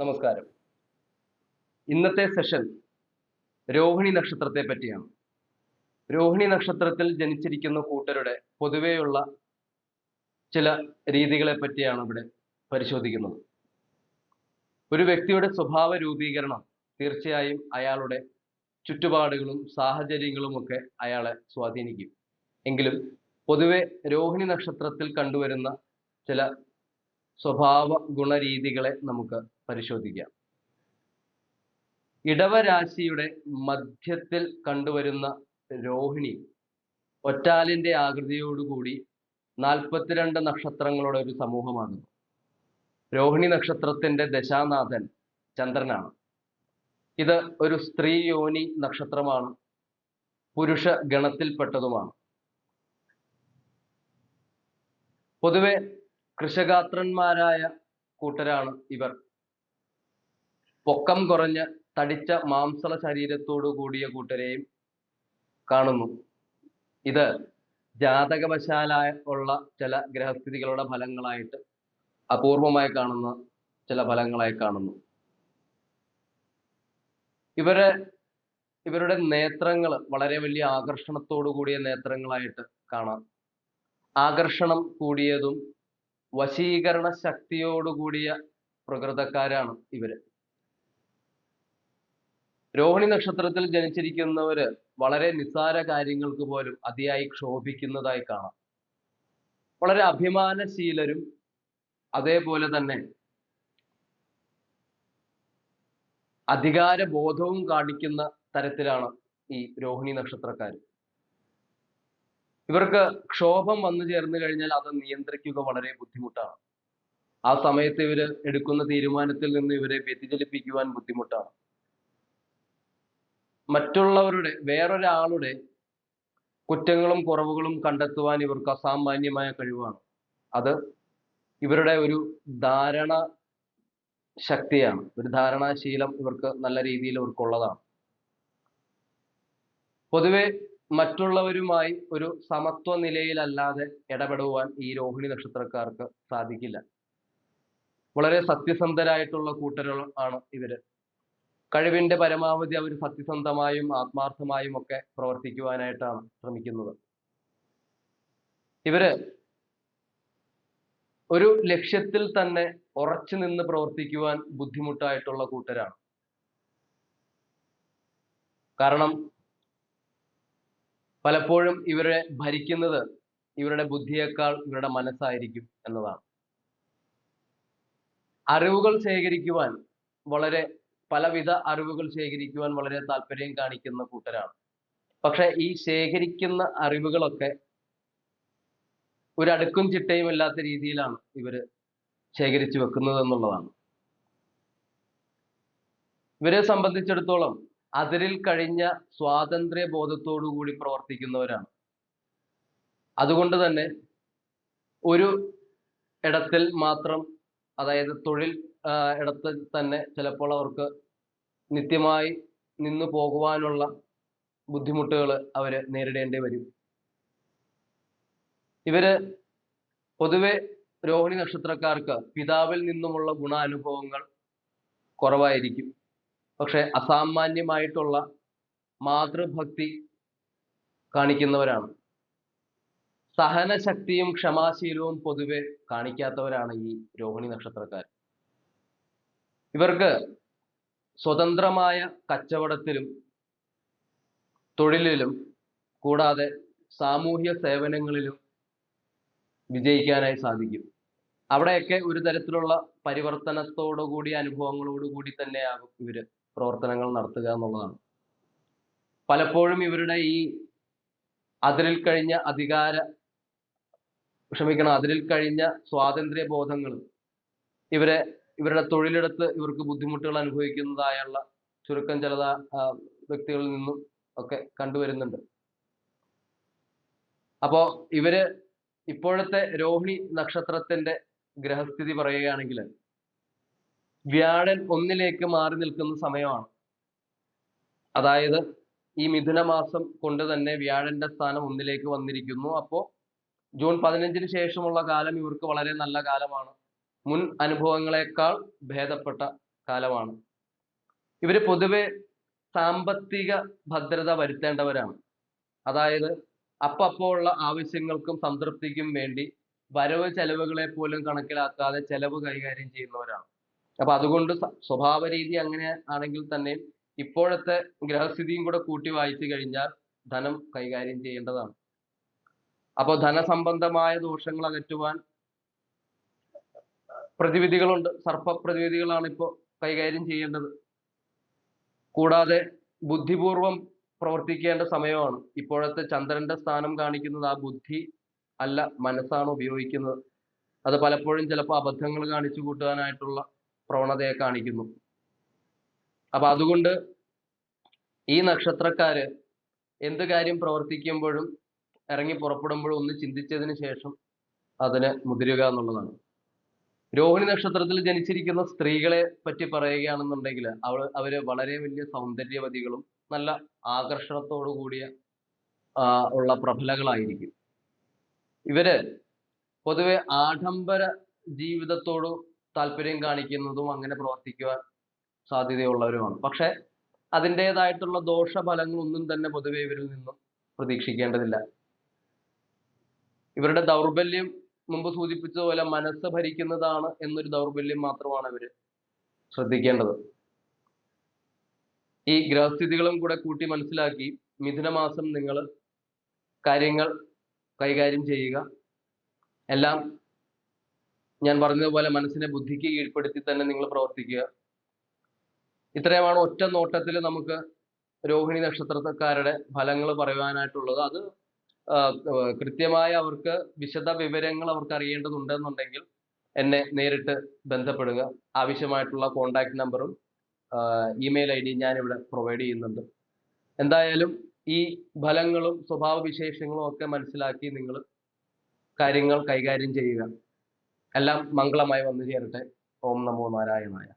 നമസ്കാരം. ഇന്നത്തെ സെഷൻ രോഹിണി നക്ഷത്രത്തെ പറ്റിയാണ്. രോഹിണി നക്ഷത്രത്തിൽ ജനിച്ചിരിക്കുന്ന കൂട്ടരുടെ പൊതുവെയുള്ള ചില രീതികളെ പറ്റിയാണ് ഇവിടെ പരിശോധിക്കുന്നത്. ഒരു വ്യക്തിയുടെ സ്വഭാവ രൂപീകരണം തീർച്ചയായും അയാളുടെ ചുറ്റുപാടുകളും സാഹചര്യങ്ങളും ഒക്കെ അയാളെ സ്വാധീനിക്കും. എങ്കിലും പൊതുവെ രോഹിണി നക്ഷത്രത്തിൽ കണ്ടുവരുന്ന ചില സ്വഭാവ ഗുണരീതികളെ നമുക്ക് പരിശോധിക്കാം. ഇടവരാശിയുടെ മധ്യത്തിൽ കണ്ടുവരുന്ന രോഹിണി ഒറ്റാലിന്റെ ആകൃതിയോടുകൂടി നാൽപ്പത്തിരണ്ട് നക്ഷത്രങ്ങളുടെ ഒരു സമൂഹമാണ്. രോഹിണി നക്ഷത്രത്തിന്റെ ദശാനാഥൻ ചന്ദ്രനാണ്. ഇത് ഒരു സ്ത്രീ യോനി നക്ഷത്രമാണ്. പുരുഷ ഗണത്തിൽപ്പെട്ടതുമാണ്. പൊതുവെ കൃഷഗാത്രന്മാരായ കൂട്ടരാണ് ഇവർ. പൊക്കം കുറഞ്ഞ തടിച്ച മാംസള ശരീരത്തോടു കൂടിയ കൂട്ടരെയും കാണുന്നു. ഇത് ജാതകവശാലായ ഉള്ള ചില ഗ്രഹസ്ഥിതികളുടെ ഫലങ്ങളായിട്ട് അപൂർവമായി കാണുന്ന ചില ഫലങ്ങളായി കാണുന്നു. ഇവരെ ഇവരുടെ നേത്രങ്ങൾ വളരെ വലിയ ആകർഷണത്തോടു കൂടിയ നേത്രങ്ങളായിട്ട് കാണാം. ആകർഷണം കൂടിയതും വശീകരണ ശക്തിയോടുകൂടിയ പ്രകൃതക്കാരാണ് ഇവർ. രോഹിണി നക്ഷത്രത്തിൽ ജനിച്ചിരിക്കുന്നവര് വളരെ നിസ്സാര കാര്യങ്ങൾക്ക് പോലും അതിയായി ക്ഷോഭിക്കുന്നതായി കാണാം. വളരെ അഭിമാനശീലരും അതേപോലെ തന്നെ അധികാര ബോധവും കാണിക്കുന്ന തരത്തിലാണ് ഈ രോഹിണി നക്ഷത്രക്കാർ ഇവർക്ക് ക്ഷോഭം വന്നു ചേർന്ന് കഴിഞ്ഞാൽ അത് നിയന്ത്രിക്കുക വളരെ ബുദ്ധിമുട്ടാണ്. ആ സമയത്ത് ഇവർ എടുക്കുന്ന തീരുമാനത്തിൽ നിന്ന് ഇവരെ വ്യതിചലിപ്പിക്കുവാൻ ബുദ്ധിമുട്ടാണ്. മറ്റുള്ളവരുടെ വേറൊരാളുടെ കുറ്റങ്ങളും കുറവുകളും കണ്ടെത്തുവാൻ ഇവർക്ക് അസാമാന്യമായ കഴിവാണ്. അത് ഇവരുടെ ഒരു ധാരണ ശക്തിയാണ്. ഒരു ധാരണാശീലം ഇവർക്ക് നല്ല രീതിയിൽ ഇവർക്കുള്ളതാണ്. പൊതുവെ മറ്റുള്ളവരുമായി ഒരു സമത്വ നിലയിലല്ലാതെ ഇടപെടുവാൻ ഈ രോഹിണി നക്ഷത്രക്കാർക്ക് സാധിക്കില്ല. വളരെ സത്യസന്ധരായിട്ടുള്ള കൂട്ടരുകൾ ആണ് ഇവർ. കഴിവിന്റെ പരമാവധി അവർ സത്യസന്ധമായും ആത്മാർത്ഥമായും ഒക്കെ പ്രവർത്തിക്കുവാനായിട്ടാണ് ശ്രമിക്കുന്നത്. ഇവർ ഒരു ലക്ഷ്യത്തിൽ തന്നെ ഉറച്ചു നിന്ന് പ്രവർത്തിക്കുവാൻ ബുദ്ധിമുട്ടായിട്ടുള്ള കൂട്ടരാണ്. കാരണം പലപ്പോഴും ഇവരെ ഭരിക്കുന്നത് ഇവരുടെ ബുദ്ധിയേക്കാൾ ഇവരുടെ മനസ്സായിരിക്കും എന്നതാണ്. അറിവുകൾ ശേഖരിക്കുവാൻ വളരെ പലവിധ അറിവുകൾ ശേഖരിക്കുവാൻ വളരെ താല്പര്യം കാണിക്കുന്ന കൂട്ടരാണ്. പക്ഷെ ഈ ശേഖരിക്കുന്ന അറിവുകളൊക്കെ ഒരു അടുക്കും ചിട്ടയും ഇല്ലാത്ത രീതിയിലാണ് ഇവർ ശേഖരിച്ചു വെക്കുന്നത് എന്നുള്ളതാണ്. ഇവരെ സംബന്ധിച്ചിടത്തോളം അതിരിൽ കഴിഞ്ഞ സ്വാതന്ത്ര്യ ബോധത്തോടു കൂടി പ്രവർത്തിക്കുന്നവരാണ്. അതുകൊണ്ട് തന്നെ ഒരു ഇടത്തിൽ മാത്രം അതായത് തൊഴിൽ ആഹ് ഇടത്തിൽ തന്നെ ചിലപ്പോൾ അവർക്ക് നിത്യമായി നിന്നു പോകുവാനുള്ള ബുദ്ധിമുട്ടുകൾ അവർ നേരിടേണ്ടി വരും. ഇവർ പൊതുവെ രോഹിണി നക്ഷത്രക്കാർക്ക് പിതാവിൽ നിന്നുമുള്ള ഗുണാനുഭവങ്ങൾ കുറവായിരിക്കും. പക്ഷെ അസാമാന്യമായിട്ടുള്ള മാതൃഭക്തി കാണിക്കുന്നവരാണ്. സഹനശക്തിയും ക്ഷമാശീലവും പൊതുവെ കാണിക്കാത്തവരാണ് ഈ രോഹിണി നക്ഷത്രക്കാർ ഇവർക്ക് സ്വതന്ത്രമായ കച്ചവടത്തിലും തൊഴിലിലും കൂടാതെ സാമൂഹ്യ സേവനങ്ങളിലും വിജയിക്കാനായി സാധിക്കും. അവിടെയൊക്കെ ഒരു തരത്തിലുള്ള പരിവർത്തനത്തോടു കൂടി അനുഭവങ്ങളോടു കൂടി തന്നെയാകും ഇവർ പ്രവർത്തനങ്ങൾ നടത്തുക എന്നുള്ളതാണ്. പലപ്പോഴും ഇവരുടെ ഈ അതിരിൽ കഴിഞ്ഞ അധികാര ക്ഷമിക്കണം അതിരിൽ കഴിഞ്ഞ സ്വാതന്ത്ര്യ ബോധങ്ങൾ ഇവരെ ഇവരുടെ തൊഴിലിടത്ത് ഇവർക്ക് ബുദ്ധിമുട്ടുകൾ അനുഭവിക്കുന്നതായുള്ള ചുരുക്കം ചില വ്യക്തികളിൽ നിന്നും ഒക്കെ കണ്ടുവരുന്നുണ്ട്. അപ്പോ ഇവർ ഇപ്പോഴത്തെ രോഹിണി നക്ഷത്രത്തിന്റെ ഗ്രഹസ്ഥിതി പറയുകയാണെങ്കിൽ വ്യാഴൻ ഒന്നിലേക്ക് മാറി നിൽക്കുന്ന സമയമാണ്. അതായത് ഈ മിഥുന മാസം കൊണ്ട് തന്നെ വ്യാഴന്റെ സ്ഥാനം ഒന്നിലേക്ക് വന്നിരിക്കുന്നു. അപ്പോ ജൂൺ പതിനഞ്ചിന് ശേഷമുള്ള കാലം ഇവർക്ക് വളരെ നല്ല കാലമാണ്. മുൻ അനുഭവങ്ങളെക്കാൾ ഭേദപ്പെട്ട കാലമാണ്. ഇവർ പൊതുവെ സാമ്പത്തിക ഭദ്രത വരുത്തേണ്ടവരാണ്. അതായത് അപ്പപ്പോ ഉള്ള ആവശ്യങ്ങൾക്കും സംതൃപ്തിക്കും വേണ്ടി വരവ് ചെലവുകളെ പോലും കണക്കിലാക്കാതെ ചെലവ് കൈകാര്യം ചെയ്യുന്നവരാണ്. അപ്പൊ അതുകൊണ്ട് സ്വഭാവ രീതി അങ്ങനെ ആണെങ്കിൽ തന്നെ ഇപ്പോഴത്തെ ഗ്രഹസ്ഥിതിയും കൂടെ കൂട്ടി വായിച്ചു കഴിഞ്ഞാൽ ധനം കൈകാര്യം ചെയ്യേണ്ടതാണ്. അപ്പോൾ ധനസംബന്ധമായ ദോഷങ്ങൾ അകറ്റുവാൻ പ്രതിവിധികളുണ്ട്. സർപ്പ പ്രതിവിധികളാണ് ഇപ്പോൾ കൈകാര്യം ചെയ്യേണ്ടത്. കൂടാതെ ബുദ്ധിപൂർവം പ്രവർത്തിക്കേണ്ട സമയമാണ്. ഇപ്പോഴത്തെ ചന്ദ്രന്റെ സ്ഥാനം കാണിക്കുന്നത് ആ ബുദ്ധി അല്ല മനസ്സാണ് ഉപയോഗിക്കുന്നത്. അത് പലപ്പോഴും ചിലപ്പോൾ അബദ്ധങ്ങൾ കാണിച്ചു കൂട്ടുവാനായിട്ടുള്ള പ്രവണതയെ കാണിക്കുന്നു. അപ്പൊ അതുകൊണ്ട് ഈ നക്ഷത്രക്കാര് എന്ത് കാര്യം പ്രവർത്തിക്കുമ്പോഴും ഇറങ്ങി പുറപ്പെടുമ്പോഴും ഒന്ന് ചിന്തിച്ചതിന് ശേഷം അതിന് മുതിരുക എന്നുള്ളതാണ്. രോഹിണി നക്ഷത്രത്തിൽ ജനിച്ചിരിക്കുന്ന സ്ത്രീകളെ പറ്റി പറയുകയാണെന്നുണ്ടെങ്കിൽ അവൾ അവർ വളരെ വലിയ സൗന്ദര്യവതികളും നല്ല ആകർഷണത്തോടു കൂടിയ ഉള്ള പ്രബലകളായിരിക്കും ഇവർ പൊതുവെ ആഡംബര ജീവിതത്തോട് താല്പര്യം കാണിക്കുന്നതും അങ്ങനെ പ്രവർത്തിക്കുവാൻ സാധ്യതയുള്ളവരുമാണ്. പക്ഷെ അതിന്റെതായിട്ടുള്ള ദോഷഫലങ്ങളൊന്നും തന്നെ പൊതുവെ ഇവരിൽ നിന്നും പ്രതീക്ഷിക്കേണ്ടതില്ല. ഇവരുടെ ദൗർബല്യം മുമ്പ് സൂചിപ്പിച്ചതുപോലെ മനസ്സ് ഭരിക്കുന്നതാണ് എന്നൊരു ദൗർബല്യം മാത്രമാണ് ഇവർ ശ്രദ്ധിക്കേണ്ടത്. ഈ ഗ്രഹസ്ഥിതികളും കൂടെ കൂട്ടി മനസ്സിലാക്കി മിഥുനമാസം നിങ്ങൾ കാര്യങ്ങൾ കൈകാര്യം ചെയ്യുക. എല്ലാം ഞാൻ പറഞ്ഞതുപോലെ മനസ്സിനെ ബുദ്ധിക്ക് കീഴ്പ്പെടുത്തി തന്നെ നിങ്ങൾ പ്രവർത്തിക്കുക. ഇത്രയുമാണ് ഒറ്റ നോട്ടത്തിൽ നമുക്ക് രോഹിണി നക്ഷത്രക്കാരുടെ ഫലങ്ങൾ പറയുവാനായിട്ടുള്ളത്. അത് കൃത്യമായ അവർക്ക് വിശദ വിവരങ്ങൾ അവർക്ക് അറിയേണ്ടതുണ്ടെന്നുണ്ടെങ്കിൽ എന്നെ നേരിട്ട് ബന്ധപ്പെടുക. ആവശ്യമായിട്ടുള്ള കോണ്ടാക്ട് നമ്പറും ഇമെയിൽ ഐ ഡിയും ഇവിടെ പ്രൊവൈഡ് ചെയ്യുന്നുണ്ട്. എന്തായാലും ഈ ഫലങ്ങളും സ്വഭാവ വിശേഷങ്ങളും ഒക്കെ മനസ്സിലാക്കി നിങ്ങൾ കാര്യങ്ങൾ കൈകാര്യം ചെയ്യുക. എല്ലാം മംഗളമായി വന്നു ചേരട്ടെ. ഓം നമോ നാരായണായ.